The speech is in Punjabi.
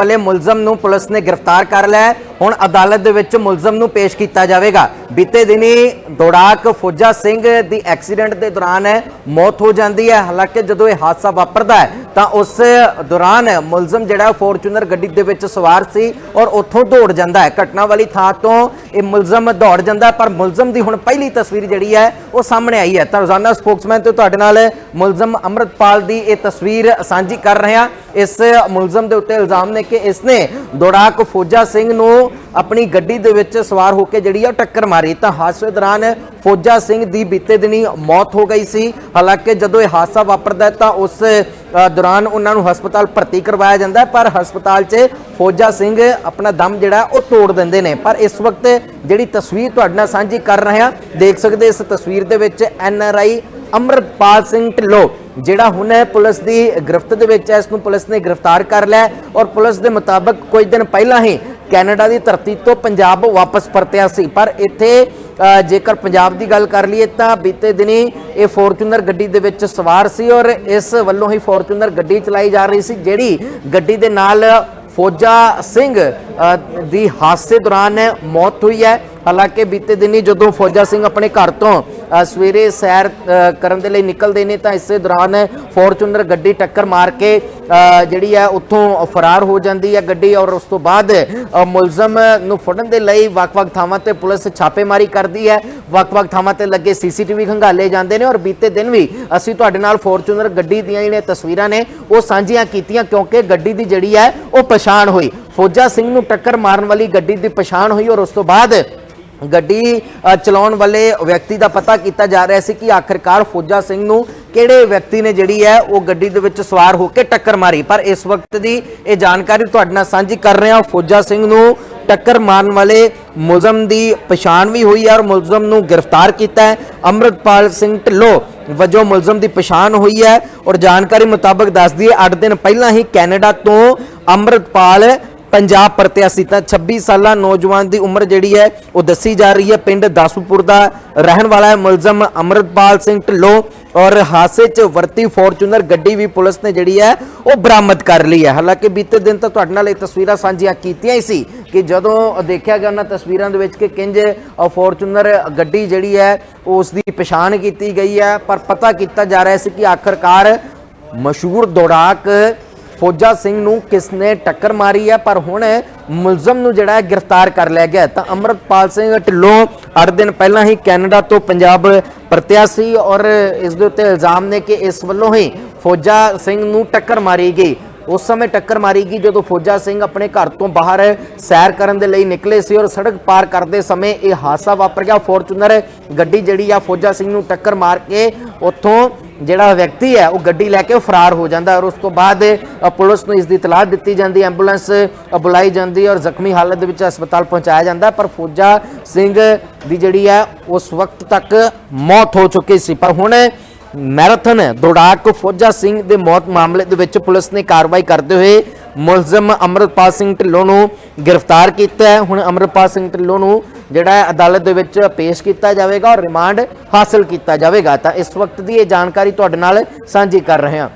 ਵਾਲੇ ਮੁਲਜ਼ਮ ਨੂੰ ਪੁਲਿਸ ਨੇ ਗ੍ਰਿਫਤਾਰ ਕਰ ਲਿਆ ਹੁਣ ਅਦਾਲਤ ਦੇ ਵਿੱਚ ਮੁਲਜ਼ਮ ਨੂੰ ਪੇਸ਼ ਕੀਤਾ ਜਾਵੇਗਾ। ਬੀਤੇ ਦਿਨੀ ਦੌੜਾਕ ਫੌਜਾ ਸਿੰਘ ਦੀ ਐਕਸੀਡੈਂਟ ਦੇ ਦੌਰਾਨ ਮੌਤ ਹੋ ਜਾਂਦੀ ਹੈ। ਹਾਲਾਂਕਿ ਜਦੋਂ ਇਹ ਹਾਦਸਾ ਵਾਪਰਦਾ ਹੈ, ਤਾਂ ਉਸ ਦੌਰਾਨ ਮੁਲਜ਼ਮ ਜਿਹੜਾ ਫੋਰਚੂਨਰ ਗੱਡੀ ਦੇ ਵਿੱਚ ਸਵਾਰ ਸੀ ਔਰ ਉੱਥੋਂ ਦੌੜ ਜਾਂਦਾ ਹੈ। ਘਟਨਾ ਵਾਲੀ ਥਾਂ ਤੋਂ ਇਹ ਮੁਲਜ਼ਮ ਦੌੜ ਜਾਂਦਾ ਪਰ ਮੁਲਜ਼ਮ ਦੀ ਹੁਣ ਪਹਿਲੀ ਤਸਵੀਰ ਜਿਹੜੀ ਹੈ, ਉਹ ਸਾਹਮਣੇ ਆਈ ਹੈ। ਤਾਂ ਰੋਜ਼ਾਨਾ ਸਪੋਕਸਮੈਨ ਤੇ ਤੁਹਾਡੇ ਨਾਲ ਮੁਲਜ਼ਮ ਅਮਰਤਪਾਲ ਦੀ ਇਹ ਤਸਵੀਰ ਸਾਂਝੀ ਕਰ ਰਹੇ ਹਾਂ। ਇਸ ਮੁਲਜ਼ਮ ਦੇ ਉੱਤੇ ਇਲਜ਼ਾਮ ਨੇ ਕਿ ਇਸਨੇ ਦੌੜਾਕ ਫੌਜਾ ਸਿੰਘ ਨੂੰ ਆਪਣੀ ਗੱਡੀ ਦੇ ਵਿੱਚ ਸਵਾਰ ਹੋ ਕੇ ਜਿਹੜੀ ਆ ਉਹ ਟੱਕਰ ਮਾਰੀ। ਤਾਂ ਹਾਦਸੇ ਦੌਰਾਨ ਫੌਜਾ ਸਿੰਘ ਦੀ ਬੀਤੇ ਦਿਨੀ ਮੌਤ ਹੋ ਗਈ ਸੀ। ਹਾਲਾਂਕਿ ਜਦੋਂ ਇਹ ਹਾਦਸਾ ਵਾਪਰਦਾ ਤਾਂ ਉਸ ਦੌਰਾਨ ਉਹਨਾਂ ਨੂੰ ਹਸਪਤਾਲ ਭਰਤੀ ਕਰਵਾਇਆ ਜਾਂਦਾ ਪਰ ਹਸਪਤਾਲ 'ਚ ਫੌਜਾ ਸਿੰਘ ਆਪਣਾ ਦਮ ਜਿਹੜਾ ਉਹ ਤੋੜ ਦਿੰਦੇ ਨੇ। ਪਰ ਇਸ ਵਕਤ ਜਿਹੜੀ ਤਸਵੀਰ ਤੁਹਾਡੇ ਨਾਲ ਸਾਂਝੀ ਕਰ ਰਹੇ ਹਾਂ, ਦੇਖ ਸਕਦੇ ਇਸ ਤਸਵੀਰ ਦੇ ਵਿੱਚ N R I Amarpal Singh Dhillon, ਜਿਹੜਾ ਹੁਣ ਪੁਲਿਸ ਦੀ ਗ੍ਰਿਫਤ ਦੇ ਵਿੱਚ ਹੈ, ਇਸ ਨੂੰ ਪੁਲਿਸ ਨੇ ਗ੍ਰਿਫਤਾਰ ਕਰ ਲਿਆ ਔਰ ਪੁਲਿਸ ਦੇ ਮੁਤਾਬਕ ਕੁਝ ਦਿਨ ਪਹਿਲਾਂ ਹੀ ਕੈਨੇਡਾ ਦੀ ਧਰਤੀ ਤੋਂ ਪੰਜਾਬ ਵਾਪਸ ਪਰਤਿਆ ਸੀ। ਪਰ ਇੱਥੇ ਜੇਕਰ ਪੰਜਾਬ ਦੀ ਗੱਲ ਕਰ ਲਈਏ ਤਾਂ ਬੀਤੇ ਦਿਨੀ ਇਹ ਫੋਰਚੂਨਰ ਗੱਡੀ ਦੇ ਵਿੱਚ ਸਵਾਰ ਸੀ ਔਰ ਇਸ ਵੱਲੋਂ ਹੀ ਫੋਰਚੂਨਰ ਗੱਡੀ ਚਲਾਈ ਜਾ ਰਹੀ ਸੀ, ਜਿਹੜੀ ਗੱਡੀ ਦੇ ਨਾਲ ਫੌਜਾ ਸਿੰਘ ਦੀ ਹਾਦਸੇ ਦੌਰਾਨ ਮੌਤ ਹੋਈ ਹੈ। ਹਾਲਾਂਕਿ ਬੀਤੇ ਦਿਨੀ ਜਦੋਂ ਫੌਜਾ ਸਿੰਘ ਆਪਣੇ ਘਰ ਤੋਂ ਸਵੇਰੇ ਸੈਰ ਕਰਨ ਦੇ ਲਈ ਨਿਕਲਦੇ ਨੇ ਤਾਂ ਇਸੇ ਦੌਰਾਨ ਫੋਰਚੂਨਰ ਗੱਡੀ ਟੱਕਰ ਮਾਰ ਕੇ ਜਿਹੜੀ ਹੈ ਉੱਥੋਂ ਫਰਾਰ ਹੋ ਜਾਂਦੀ ਹੈ ਗੱਡੀ ਔਰ ਉਸ ਤੋਂ ਬਾਅਦ ਮੁਲਜ਼ਮ ਨੂੰ ਫੜਨ ਦੇ ਲਈ ਵੱਖ-ਵੱਖ ਥਾਵਾਂ ਤੇ ਪੁਲਿਸ ਛਾਪੇਮਾਰੀ ਕਰਦੀ ਹੈ। ਵੱਖ-ਵੱਖ ਥਾਵਾਂ ਤੇ ਲੱਗੇ ਸੀਸੀਟੀਵੀ ਖੰਗਾਲੇ ਜਾਂਦੇ ਨੇ ਔਰ ਬੀਤੇ ਦਿਨ ਵੀ ਅਸੀਂ ਤੁਹਾਡੇ ਨਾਲ ਫੋਰਚੂਨਰ ਗੱਡੀ ਦੀਆਂ ਜਿਹੜੀਆਂ ਤਸਵੀਰਾਂ ਨੇ, ਉਹ ਸਾਂਝੀਆਂ ਕੀਤੀਆਂ ਕਿਉਂਕਿ ਗੱਡੀ ਦੀ ਜਿਹੜੀ ਹੈ ਉਹ ਪਛਾਣ ਹੋਈ। ਫੌਜਾ ਸਿੰਘ ਨੂੰ ਟੱਕਰ ਮਾਰਨ ਵਾਲੀ ਗੱਡੀ ਦੀ ਪਛਾਣ ਹੋਈ ਔਰ ਉਸ ਤੋਂ ਬਾਅਦ ਗੱਡੀ ਚਲਾਉਣ ਵਾਲੇ ਵਿਅਕਤੀ ਦਾ ਪਤਾ ਕੀਤਾ ਜਾ ਰਿਹਾ ਸੀ ਕਿ ਆਖਿਰਕਾਰ ਫੌਜਾ ਸਿੰਘ ਨੂੰ ਕਿਹੜੇ ਵਿਅਕਤੀ ਨੇ ਜਿਹੜੀ ਹੈ ਉਹ ਗੱਡੀ ਦੇ ਵਿੱਚ ਸਵਾਰ ਹੋ ਕੇ ਟੱਕਰ ਮਾਰੀ। ਪਰ ਇਸ ਵਕਤ ਦੀ ਇਹ ਜਾਣਕਾਰੀ ਤੁਹਾਡੇ ਨਾਲ ਸਾਂਝੀ ਕਰ ਰਹੇ ਹਾਂ। ਫੌਜਾ ਸਿੰਘ ਨੂੰ ਟੱਕਰ ਮਾਰਨ ਵਾਲੇ ਮੁਲਜ਼ਮ ਦੀ ਪਛਾਣ ਵੀ ਹੋਈ ਹੈ ਔਰ ਮੁਲਜ਼ਮ ਨੂੰ ਗ੍ਰਿਫਤਾਰ ਕੀਤਾ ਹੈ। ਅੰਮ੍ਰਿਤਪਾਲ ਸਿੰਘ ਢਿੱਲੋਂ ਵਜੋਂ ਮੁਲਜ਼ਮ ਦੀ ਪਛਾਣ ਹੋਈ ਹੈ ਔਰ ਜਾਣਕਾਰੀ ਮੁਤਾਬਕ ਦੱਸਦੀ ਹੈ 8 ਦਿਨ ਪਹਿਲਾਂ ਹੀ ਕੈਨੇਡਾ ਤੋਂ ਅੰਮ੍ਰਿਤਪਾਲ ਪੰਜਾਬ ਪਰਤਿਆ ਸੀ ਤਾਂ 26 ਸਾਲਾ ਨੌਜਵਾਨ ਦੀ ਉਮਰ ਜਿਹੜੀ ਹੈ, ਉਹ ਦੱਸੀ ਜਾ ਰਹੀ ਹੈ। ਪਿੰਡ ਦਾਸੂਪੁਰ ਦਾ ਰਹਿਣ ਵਾਲਾ ਹੈ ਮੁਲਜ਼ਮ ਅਮਰਤਪਾਲ ਸਿੰਘ ਢਿੱਲੋਂ ਔਰ ਹਾਦਸੇ 'ਚ ਵਰਤੀ ਫੋਰਚੂਨਰ ਗੱਡੀ ਵੀ ਪੁਲਿਸ ਨੇ ਜਿਹੜੀ ਹੈ, ਉਹ ਬਰਾਮਦ ਕਰ ਲਈ ਹੈ। ਹਾਲਾਂਕਿ ਬੀਤੇ ਦਿਨ ਤਾਂ ਤੁਹਾਡੇ ਨਾਲ ਇਹ ਤਸਵੀਰਾਂ ਸਾਂਝੀਆਂ ਕੀਤੀਆਂ ਹੀ ਸੀ ਕਿ ਜਦੋਂ ਦੇਖਿਆ ਗਿਆ ਉਹਨਾਂ ਤਸਵੀਰਾਂ ਦੇ ਵਿੱਚ ਕਿ ਕਿੰਜ ਫੋਰਚੂਨਰ ਗੱਡੀ ਜਿਹੜੀ ਹੈ, ਉਸ ਦੀ ਪਛਾਣ ਕੀਤੀ ਗਈ ਹੈ। ਪਰ ਪਤਾ ਕੀਤਾ ਜਾ ਰਿਹਾ ਸੀ ਕਿ ਆਖਰਕਾਰ ਮਸ਼ਹੂਰ ਦੌੜਾਕ ਫੌਜਾ ਸਿੰਘ ਨੂੰ ਕਿਸ ਨੇ ਟੱਕਰ ਮਾਰੀ ਹੈ, ਪਰ ਹੁਣ ਮੁਲਜ਼ਮ ਨੂੰ ਜਿਹੜਾ ਹੈ ਗ੍ਰਿਫਤਾਰ ਕਰ ਲਿਆ ਗਿਆ ਤਾਂ ਅਮਰਤਪਾਲ ਸਿੰਘ ਢਿੱਲੋਂ 8 ਦਿਨ ਪਹਿਲਾਂ ਹੀ ਕੈਨੇਡਾ ਤੋਂ ਪੰਜਾਬ ਪਰਤਿਆ ਸੀ ਔਰ ਇਸ ਦੇ ਉੱਤੇ ਇਲਜ਼ਾਮ ਨੇ ਕਿ ਇਸ ਵੱਲੋਂ ਹੀ ਫੌਜਾ ਸਿੰਘ ਨੂੰ ਟੱਕਰ ਮਾਰੀ ਗਈ। ਉਸ ਸਮੇਂ ਟੱਕਰ ਮਾਰੀ ਗਈ ਜਦੋਂ ਫੌਜਾ ਸਿੰਘ ਆਪਣੇ ਘਰ ਤੋਂ ਬਾਹਰ ਸੈਰ ਕਰਨ ਦੇ ਲਈ ਨਿਕਲੇ ਸੀ ਔਰ ਸੜਕ ਪਾਰ ਕਰਦੇ ਸਮੇਂ ਇਹ ਹਾਦਸਾ ਵਾਪਰ ਗਿਆ। ਫੋਰਚੂਨਰ ਗੱਡੀ ਜਿਹੜੀ ਆ ਫੌਜਾ ਸਿੰਘ ਨੂੰ ਟੱਕਰ ਮਾਰ ਕੇ ਉੱਥੋਂ ਜਿਹੜਾ ਵਿਅਕਤੀ ਹੈ, ਉਹ ਗੱਡੀ ਲੈ ਕੇ ਫਰਾਰ ਹੋ ਜਾਂਦਾ ਔਰ ਉਸ ਤੋਂ ਬਾਅਦ ਪੁਲਿਸ ਨੂੰ ਇਸ ਦੀ ਇਤਲਾਹ ਦਿੱਤੀ ਜਾਂਦੀ ਐਂਬੂਲੈਂਸ ਬੁਲਾਈ ਜਾਂਦੀ ਔਰ ਜ਼ਖਮੀ ਹਾਲਤ ਦੇ ਵਿੱਚ ਹਸਪਤਾਲ ਪਹੁੰਚਾਇਆ ਜਾਂਦਾ ਪਰ ਫੌਜਾ ਸਿੰਘ ਦੀ ਜਿਹੜੀ ਹੈ, ਉਸ ਵਕਤ ਤੱਕ ਮੌਤ ਹੋ ਚੁੱਕੀ ਸੀ। ਪਰ ਹੁਣ ਮੈਰਾਥਨ ਦੌੜਾਕ ਫੌਜਾ ਸਿੰਘ ਦੇ ਮੌਤ ਮਾਮਲੇ ਦੇ ਵਿੱਚ ਪੁਲਿਸ ਨੇ ਕਾਰਵਾਈ ਕਰਦੇ ਹੋਏ ਮੁਲਜ਼ਮ ਅਮਰਪਾਲ ਸਿੰਘ ਢਿੱਲੋਂ ਨੂੰ ਗ੍ਰਿਫਤਾਰ ਕੀਤਾ ਹੈ। ਹੁਣ ਅਮਰਪਾਲ ਸਿੰਘ ਢਿੱਲੋਂ ਨੂੰ ਜਿਹੜਾ ਅਦਾਲਤ ਦੇ ਵਿੱਚ ਪੇਸ਼ ਕੀਤਾ ਜਾਵੇਗਾ ਔਰ ਰਿਮਾਂਡ ਹਾਸਲ ਕੀਤਾ ਜਾਵੇਗਾ। ਤਾਂ ਇਸ ਵਕਤ ਦੀ ਇਹ ਜਾਣਕਾਰੀ ਤੁਹਾਡੇ ਨਾਲ ਸਾਂਝੀ ਕਰ ਰਹੇ ਹਾਂ।